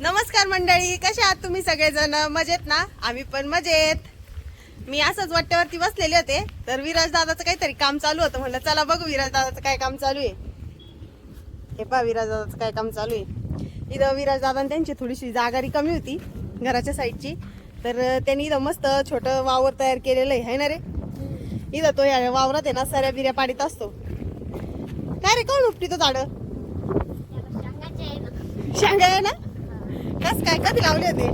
नमस्कार मंडळी कशा आहात तुम्ही सगळेजण? मजेत ना? आम्ही पण मजेत. मी असंच वाट्यावरती बसलेले होते तर विराज दादाचं काहीतरी काम चालू होतं. म्हणलं चला बघू विराज दादाचं काय काम चालू आहे. हे पा विराज दादाचं काय काम चालू आहे. इथं विराज दादा त्यांची थोडीशी जागा कमी होती घराच्या साईडची. तर त्यांनी इथं मस्त छोटं वावर तयार केलेलं आहे ना रे? इथं तो या वावरात आहे ना सऱ्या बिऱ्या पाडीत असतो. काय रे कोण उपटी तो झाडं शेंगा आहे ना कस काय कधी लावले होते?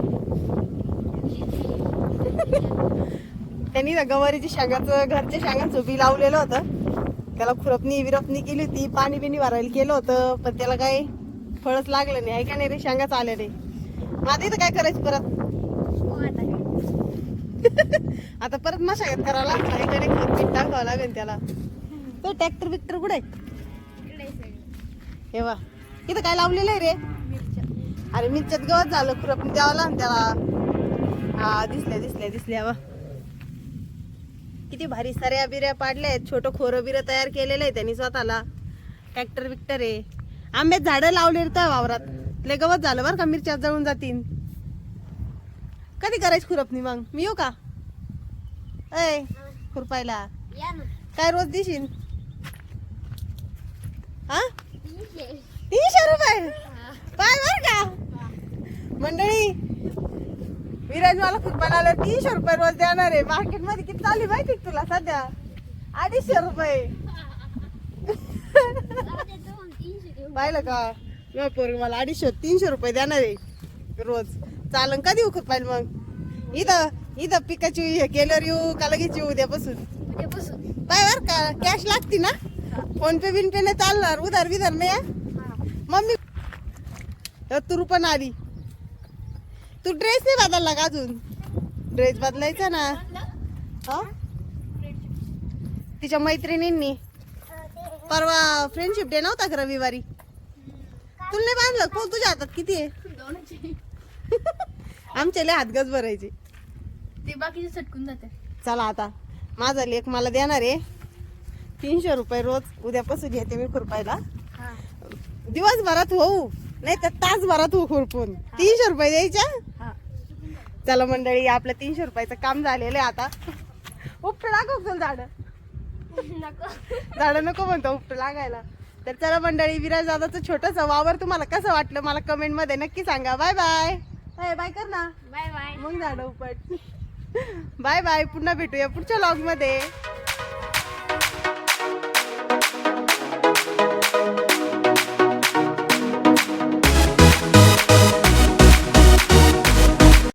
त्यांनी ना गवारीची शेंगाचं घरच्या शेंगाचं बी लावलेलं होतं. त्याला खुरपणी विरपणी केली होती पाणी बिणी भरायला केलं होतं पण त्याला काय फळच लागलं नाही. आहे का नाही रे शेंगाच आल्या रे आता इथं काय करायचं परत? आता परत मशागत करावं लागतं. आहे का नाही टाकावं लागेल त्याला. तो ट्रॅक्टर बिक्टर कुठे आहे? हे वा इथं काय लावलेलं आहे रे? अरे मिरच्यात गवत झालं खुरपणी द्यावं लागेल त्याला. हा दिसल्या दिसल्या दिसल्या वा. किती भारी सऱ्या बिऱ्या पाडल्या आहेत छोटं खोरं बिरं तयार केलेलं आहे त्यांनी स्वतःला. ट्रॅक्टर बिक्टर आहे. आंब्यात झाडं लावले त्या वावरात. लय गवत झालं बरं का मिरच्या जळून जातील. कधी करायची खुरपणी मग? मी येऊ का? ऐ खुरपायला. काय रोज देशील? हा तीनशे रुपये? मंडळी विराज मला खुरपायला आलं तीनशे रुपये रोज देणार आहे. मार्केटमध्ये किती चालू माहिती तुला सध्या? अडीचशे रुपये. पाहिलं का? मग मला अडीचशे तीनशे रुपये देणार आहे रोज. चालन कधी उखत पाहिजे मग? इथं इथं पिकाची हे गेल्यावर येऊ का लगेच येऊ उद्यापासून? पाय बर का कॅश लागते ना? फोन पे बिन पे नाही चालणार. उधार बिधार नाही मम्मी तर तू पण आली तू ड्रेस नाही बदलला का अजून? ड्रेस बदलायचा ना. हा? तिच्या मैत्रिणींनी. परवा फ्रेंडशिप डे नव्हता का रविवारी? तुला नाही बांधलं? कोण तुझ्या हातात किती आहे? आमच्या लय हातगज भरायचे ते बाकीचे सटकून जाते. चला आता. माझा लेख मला देणार आहे. तीनशे रुपये रोज उद्यापासून येते मी खुरपायला. दिवसभरात होऊ. नाही तर तासभरात होऊ खुरपून. तीनशे रुपये द्यायच्या चला मंडळी आपलं तीनशे रुपयाचं काम झालेलं आहे आता. उपट लागू झाड. झाड नको म्हणतो उपट लागायला. तर चला मंडळी विराज दादाचं छोटस वावर तुम्हाला कसं वाटलं मला कमेंटमध्ये नक्की सांगा. Bye bye. बाय कर ना. Bye bye. मग झाड उपट. बाय बाय पुन्हा भेटूया पुढच्या लॉगमध्ये.